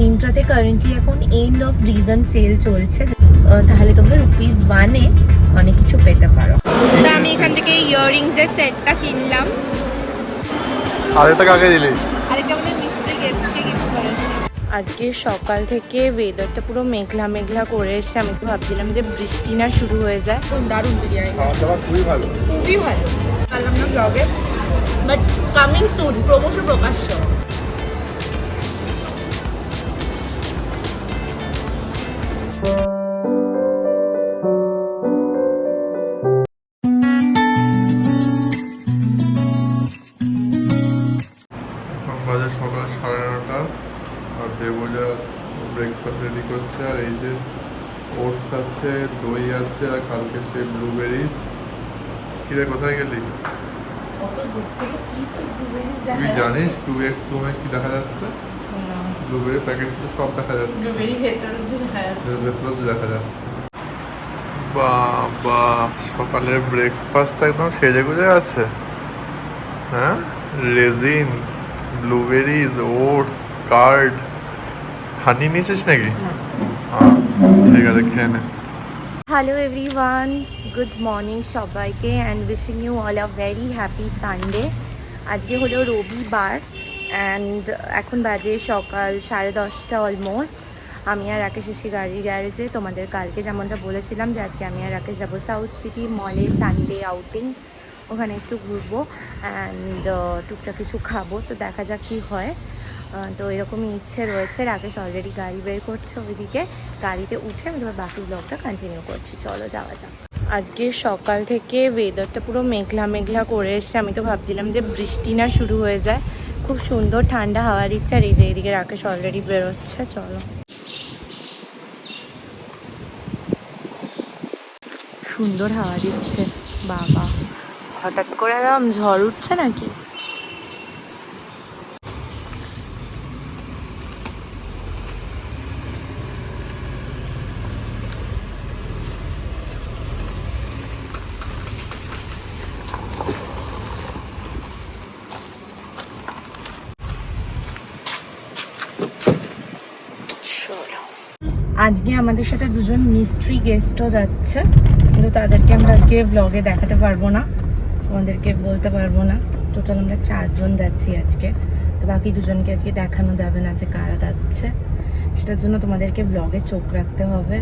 মিন্ত্রাতে currently এখন end of reason sale চলছে। তাহলে তোমরা রুপিস ওয়ানে অনেক কিছু পেতে পারো। তা আমি এখান থেকে ইয়াররিংসের সেটটা কিনলাম। আরেকটা কাকে দিলি? আরেকটা আমাদের মিস্ট্রি গেস্টকে গিফট করেছি। আজকে সকাল থেকে ওয়েদারটা পুরো মেঘলা মেঘলা করে এসছে। আমি তো ভাবছিলাম যে বৃষ্টি না শুরু হয়ে যায়। দারুণ বিরিয়ানি। দাবার খুবই ভালো। খুবই ভালো। পারলাম না ব্লগে বাট কামিং সুন ক্রমশ প্রকাশ্য। বাজে সকাল সাড়ে নটা আর দেবজা ব্রেকফাস্ট রেডি করছে আর এই যে ওটস আছে দই আছে আর কালকে সেই ব্লুবেরিজ কিরে কোথায় গেলি? তুই জানিস টু এক্স জুমে কি দেখা যাচ্ছে? ব্লুবেরি প্যাকেট সব দেখা যাচ্ছে। ব্লুবেরি ভেতর দেখা যাচ্ছে। ভেতরে দেখা যাচ্ছে। বাবা সকালের ব্রেকফাস্ট একদম সেজে গুজে আছে। হ্যাঁ? Raisins blueberries oats curd honey নিয়েছিস নাকি? ঠিক আছে খেয়ে নে। হ্যালো এভরিওয়ান গুড মর্নিং সবাইকে and wishing you all a very happy Sunday আজকে হলো রবিবার অ্যান্ড এখন বাজে সকাল সাড়ে দশটা অলমোস্ট আমি আর রাকেশ এসে গাড়ির গ্যারেজে তোমাদের কালকে যেমনটা বলেছিলাম যে আজকে আমি আর রাকেশ যাব সাউথ সিটি মলে সানডে আউটিং ওখানে একটু ঘুরবো অ্যান্ড টুকটাক কিছু খাব। তো দেখা যাক কী হয়। তো এরকমই ইচ্ছে রয়েছে। রাকেশ অলরেডি গাড়ি বের করছে ওইদিকে। গাড়িতে উঠে আমি তোমার বাকি ব্লগটা কন্টিনিউ করছি। চলো যাওয়া যাক। আজকে সকাল থেকে ওয়েদারটা পুরো মেঘলা মেঘলা করে এসছে। আমি তো ভাবছিলাম যে বৃষ্টি না শুরু হয়ে যায়। খুব সুন্দর ঠান্ডা হাওয়া দিচ্ছে আর এই যে এইদিকে রাকেশ অলরেডি বেরোচ্ছে, চলো। সুন্দর হাওয়া দিচ্ছে, বাবা। হঠাৎ করে একদম ঝড় উঠছে নাকি? আজকে আমাদের সাথে দুজন মিস্ট্রি গেস্টও যাচ্ছে। কিন্তু তাদেরকে আমরা আজকে ব্লগে দেখাতে পারব না। আমাদেরকে বলতে পারব না। টোটাল আমরা চারজন যাচ্ছি আজকে। তো বাকি দুজনকে আজকে দেখানো যাবে না যে কারা যাচ্ছে। সেটার জন্য তোমাদেরকে ব্লগে চোখ রাখতে হবে।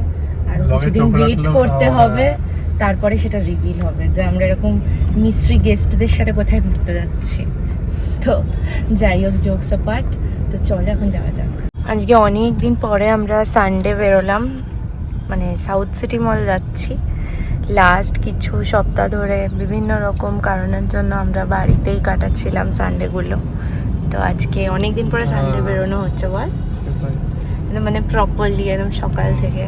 আর কিছুদিন ওয়েট করতে হবে। তারপরে সেটা রিভিল হবে যে আমরা এরকম মিস্ট্রি গেস্টদের সাথে কোথায় ঘুরতে যাচ্ছি। তো যাই হোক জোকস পার্ট তো চলো এখন যাওয়া যাক। আজকে অনেক দিন পরে আমরা সানডে বেরোলাম। মানে সাউথ সিটি মল যাচ্ছি। লাস্ট কিছু সপ্তাহ ধরে বিভিন্ন রকম কারণের জন্য আমরা বাড়িতেই কাটাচ্ছিলাম সানডেগুলো তো আজকে অনেক দিন পরে সানডে বেরোনো হচ্ছে বল। মানে প্রপারলি একদম সকাল থেকে।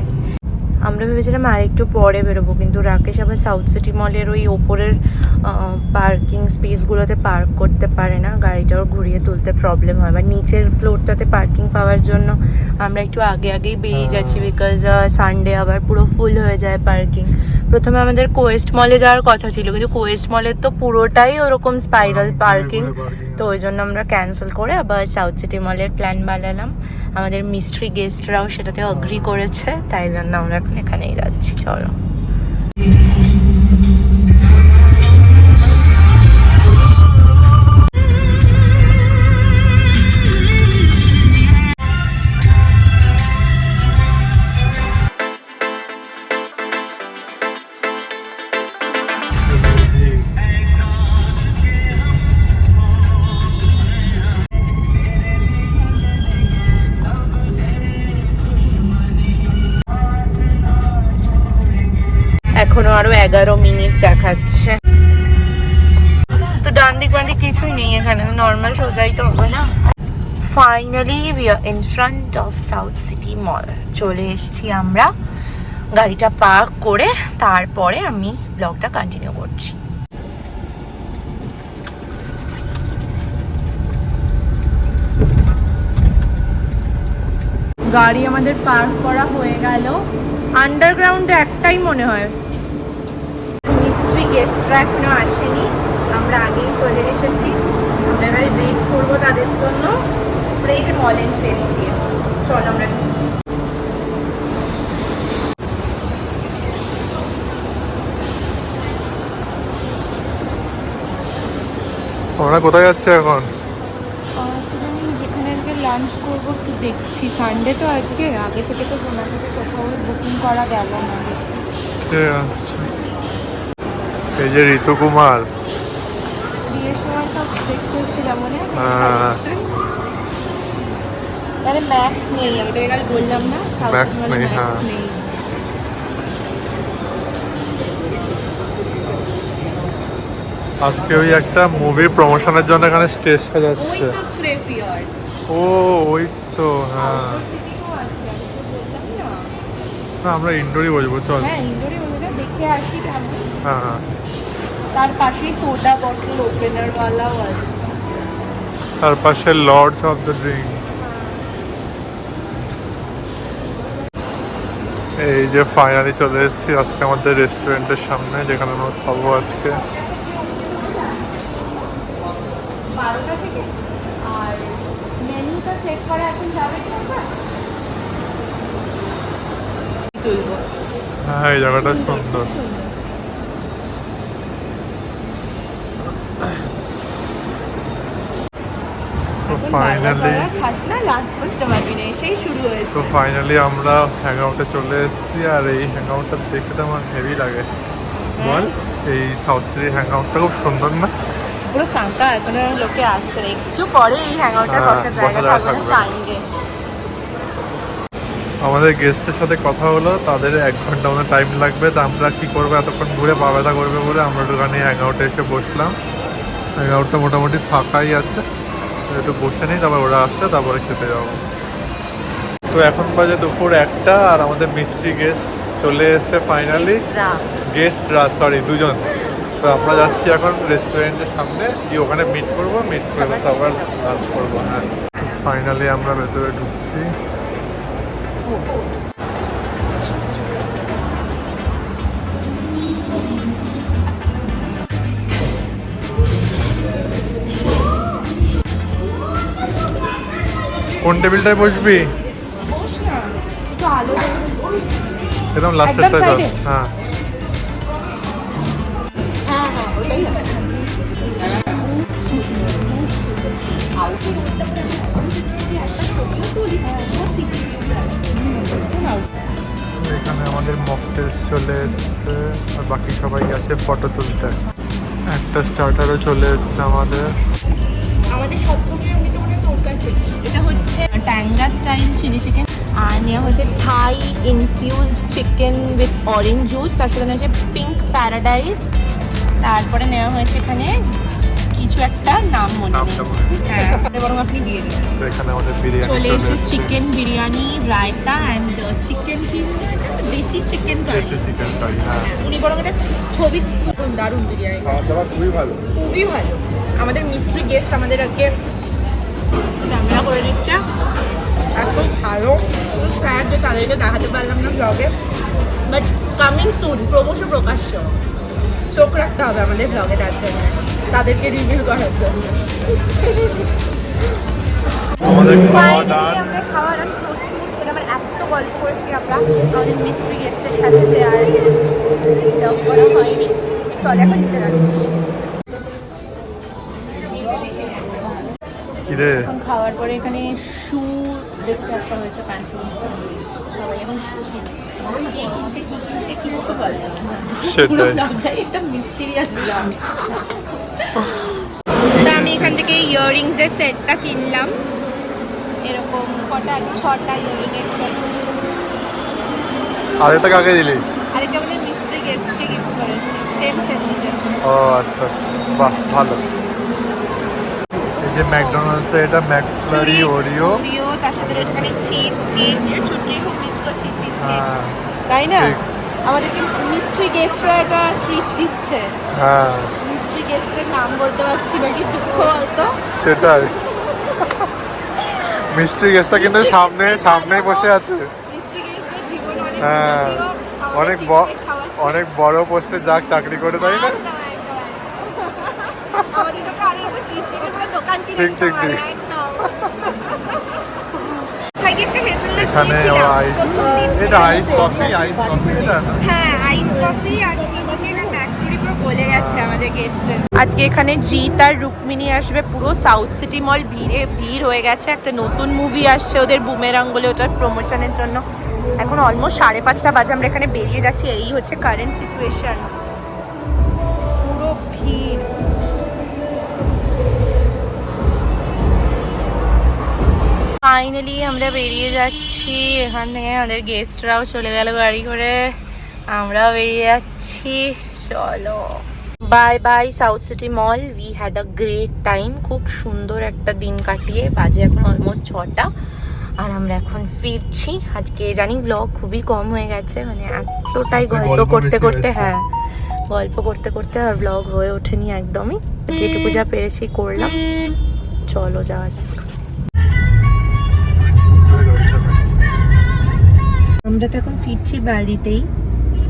আমরা ভেবেছিলাম আর একটু পরে বেরোবো কিন্তু রাকেশ আবার সাউথ সিটি মলের ওই ওপরের পার্কিং স্পেসগুলোতে পার্ক করতে পারে না। গাড়িটাও ঘুরিয়ে তুলতে প্রবলেম হয়। বা নিচের ফ্লোরটাতে পার্কিং পাওয়ার জন্য আমরা একটু আগে আগেই বেরিয়ে যাচ্ছি বিকজ সানডে আবার পুরো ফুল হয়ে যায় পার্কিং প্রথমে আমাদের কোয়েস্ট মলে যাওয়ার কথা ছিল কিন্তু কোয়েস্ট মলের তো পুরোটাই ওরকম স্পাইরাল পার্কিং তো ওই জন্য আমরা ক্যান্সেল করে আবার সাউথ সিটি মলের প্ল্যান বানালাম। আমাদের মিস্ট্রি গেস্টরাও সেটাতে অগ্রি করেছে তাই জন্য আমরা এখন এখানেই যাচ্ছি। চলো। এখনও আরও এগারো মিনিট দেখাচ্ছে। তো ডান দিক বান দিক কিছুই নেই এখানে নর্মাল সোজাই তো হবে না। Finally we are in front of South City mall চলে এসেছি আমরা গাড়িটা পার্ক করে তারপরে আমি ব্লগটা কন্টিনিউ করছি। গাড়ি আমাদের পার্ক করা হয়ে গেল। আন্ডারগ্রাউন্ডে একটাই মনে হয়। মিস্ট্রি গেস্টরা এখনও আসেনি। আমরা আগেই চলে এসেছি। আমরা এবারে ওয়েট করব তাদের জন্য। আমরা এই যে মল এন্ট্রি দিয়ে চল আমরা ঢুকছি আমরা কোথায় যাচ্ছে এখন? আমি যেখানে আজকে লাঞ্চ করব একটু দেখছি। সানডে তো আজকে। আগে থেকে তো সোনা থেকে কোথাও বুকিং করা গেল না। কে আসছে? এই যে ঋতু কুমার। বিয়ের সময় সব দেখতে মনে আছে। ম্যাক্স নেই আমি তোকে কাল বললাম না সাউথ নেই, হ্যাঁ। আজকে ওই একটা মুভি প্রমোশনের জন্য এখানে স্টেজ সাজাচ্ছে। ও ওই তো হ্যাঁ। না। আমরা ইনডোরই বসবো চল। হ্যাঁ ইন্ডোরে বলে দেখে আসি হ্যাঁ হ্যাঁ। তার পাশেই সোডা বটল ওপেনার আছে। তার পাশে লর্ডস অফ দ্য ড্রিঙ্ক এই যে ফাইনালি চলে এসেছি আজকে আমাদের রেস্টুরেন্টের সামনে যেখানে আমরা খাব আজকে। বারোটা থেকে? আর মেনুটা চেক করা এখন যাবে কি আমরা? হ্যাঁ এই জায়গাটা সুন্দর তো ফাইনালি খাস না লাঞ্চ করতে পারবি না এসেই শুরু তো ফাইনালি আমরা হ্যাং আউটে চলে এসেছি আর এই হ্যাং আউটটা দেখে তো আমার হেভি লাগে। বল এই সাউথ সিটির হ্যাং আউটটা খুব সুন্দর না? পুরো ফাঁকা এখনও লোকে আসছে না একটু পরে এই হ্যাংআউটের হ্যাঁ, বসার জায়গা থাকবে। সানডে আমাদের গেস্টের সাথে কথা হলো তাদের এক ঘণ্টা মতো টাইম লাগবে তা আমরা কি করব এতক্ষণ ঘুরে পা ব্যথা করবে বলে আমরা দোকানে হ্যাং আউটে এসে বসলাম। হ্যাং আউটটা মোটামুটি ফাঁকাই আছে। একটু বসে নিই তারপর ওরা আসলে তারপরে খেতে যাব। তো এখন বাজে দুপুর একটা আর আমাদের মিস্ট্রি গেস্ট চলে এসছে ফাইনালি গেস্টরা সরি দুজন। তো আমরা যাচ্ছি এখন রেস্টুরেন্টের সামনে গিয়ে ওখানে মিট করব মিট করব তারপর লাঞ্চ করব হ্যাঁ। ফাইনালি আমরা ভেতরে ঢুকছি। কোন টেবিলটায় বসবি? একদম লাস্টেরটা এ? হ্যাঁ। এখানে আমাদের মকটেলস চলে এসছে আর বাকি সবাই আছে ফটো তুলতে। একটা স্টার্টারও চলে এসছে আমাদের। আমাদের সব কাছে এটা হচ্ছে ট্যাঙ্গা স্টাইল চিলি চিকেন আর নেওয়া হচ্ছে Thai infused chicken with orange juice তার সাথে হচ্ছে পিঙ্ক প্যারাডাইস তারপরে নেওয়া হয়েছে এখানে কিছু একটা নাম মনে নেই। হ্যাঁ বরং আপনি দিয়ে দিন। চলে এসে chicken biryani raita and chicken কি? দেশি চিকেন কারি হ্যাঁ। উনি বরং একটা ছবি খুব দারুণ বিরিয়ানি। খুবই ভালো। খুবই ভালো। আমাদের মিস্ট্রি গেস্ট আমাদের আজকে করে দিচ্ছে এখন ভালো। স্যার যে তাদেরকে দেখাতে পারলাম না ব্লগে বাট কামিং সুন ক্রমশ প্রকাশ্য। চোখ রাখতে হবে আমাদের ব্লগে তার জন্য তাদেরকে রিভিল করার জন্য। আমাদের খাওয়া দাওয়া আমরা প্রচুর আর এত গল্প করেছি আমরা। আমাদের মিস্ট্রি গেস্টের সাথে যে আর ব্লগ করা হয়নি। চল এখন নিতে যাচ্ছি। কিরে এখন খাওয়ার পরে এখানে শু দেখতে একটা হয়েছে সবাই এখন শু কিনছে। কে কিনছে কি কিনছে কিনছে বলে। সেটাই। একটা মিস্টিরিয়াস তা আমি এখান থেকে ইয়াররিংস এর সেটটা কিনলাম। এরকম কটা আছে? ছটা এর সেট আর এটা কাকে দিলি? আরেকটা আমাদের মিস্ট্রি গেস্টকে গিফট করেছি। সেম সেম নিজের। ও আচ্ছা আচ্ছা। বাহ ভালো। যে ম্যাকডোনাল্ডস এটা ম্যাকফ্লারি ওরিও। ওরিও তার সাথে রয়েছে এখানে চিজ কেক ছুটকি খুব মিস করছি চিজ কেক তাই না। আমাদেরকে মিস্ট্রি গেস্টরা একটা ট্রিট দিচ্ছে। হ্যাঁ। মিস্ট্রি গেস্টের নাম বলতে পারছি না কি দুঃখ বলতো? সেটাই। মিস্ট্রি গেস্টটা কিন্তু সামনে সামনেই বসে আছে। মিস্ট্রি গেস্টদের জীবন অনেক হ্যাঁ অনেক। অনেক বড় পোস্টে যাক চাকরি করে তাই না ঠিক, ঠিক, ঠিক। একদম। খাই কি একটা হেসে এখানে আইস এটা আইস কফি আইস কফি এটা? হ্যাঁ আইস কফি আর চিজ কেক আর ম্যাক্সিরি পুরো গলে গেছে আমাদের গেস্টের আজকে এখানে জিৎ আর রুক্মিণী আসবে পুরো সাউথ সিটি মল ভিড়ে ভিড় হয়ে গেছে। একটা নতুন মুভি আসছে ওদের বুমেরাং বলে ওটার প্রমোশনের জন্য। এখন অলমোস্ট সাড়ে পাঁচটা বাজে আমরা এখানে বেরিয়ে যাচ্ছি। এই হচ্ছে কারেন্ট সিচুয়েশন ফাইনালি আমরা বেরিয়ে যাচ্ছি। এখান থেকে আমাদের গেস্টরাও চলে গেল গাড়ি করে। আমরাও বেরিয়ে যাচ্ছি। চলো। Bye bye South City mall we had a great time খুব সুন্দর একটা দিন কাটিয়ে। বাজে এখন অলমোস্ট ছটা। আর আমরা এখন ফিরছি। আজকে জানি ব্লগ খুবই কম হয়ে গেছে। মানে এতটাই গল্প গল্প করতে করতে হ্যাঁ। গল্প করতে করতে আর ব্লগ হয়ে ওঠেনি একদমই। যেটুকু যা পেরেছি করলাম। চলো যাওয়া যাক। আমরা তো এখন ফিরছি বাড়িতেই।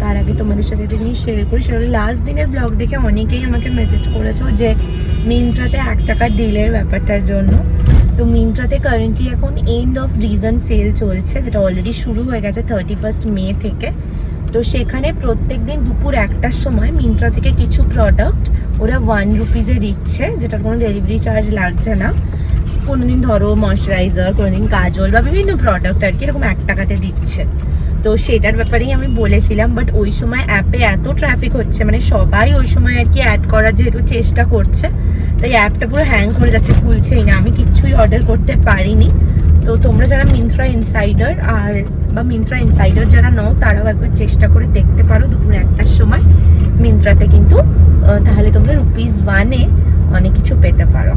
তার আগে তোমাদের সাথে একটা জিনিস শেয়ার করি, সেটা হলো লাস্ট দিনের ব্লগ দেখে অনেকেই আমাকে মেসেজ করেছ যে মিন্ত্রাতে এক টাকার ডিলের ব্যাপারটার জন্য। তো মিন্ত্রাতে কারেন্টলি এখন এন্ড অফ রিজন সেল চলছে, যেটা অলরেডি শুরু হয়ে গেছে থার্টি ফার্স্ট মে থেকে। তো সেখানে প্রত্যেক দিন দুপুর একটার সময় মিন্ত্রা থেকে কিছু প্রোডাক্ট ওরা ওয়ান রুপিজে দিচ্ছে, যেটার কোনো ডেলিভারি চার্জ লাগছে না। কোনোদিন ধরো ময়শ্চারাইজার কোনোদিন কাজল বা বিভিন্ন প্রোডাক্ট আর কি এরকম এক টাকাতে দিচ্ছে। তো সেটার ব্যাপারেই আমি বলেছিলাম বাট ওই সময় অ্যাপে এত ট্রাফিক হচ্ছে মানে সবাই ওই সময় আর কি অ্যাড করার যেহেতু চেষ্টা করছে, তাই অ্যাপটা পুরো হ্যাং করে যাচ্ছে, খুলছেই না। আমি কিচ্ছুই অর্ডার করতে পারিনি। তো তোমরা যারা মিন্ত্রা ইনসাইডার আর বা মিন্ত্রা ইনসাইডার যারা নও, তারাও একবার চেষ্টা করে দেখতে পারো দুপুর একটার সময়। মিন্ত্রাতে কিন্তু তাহলে তোমরা রুপিস ওয়ানে অনেক কিছু পেতে পারো।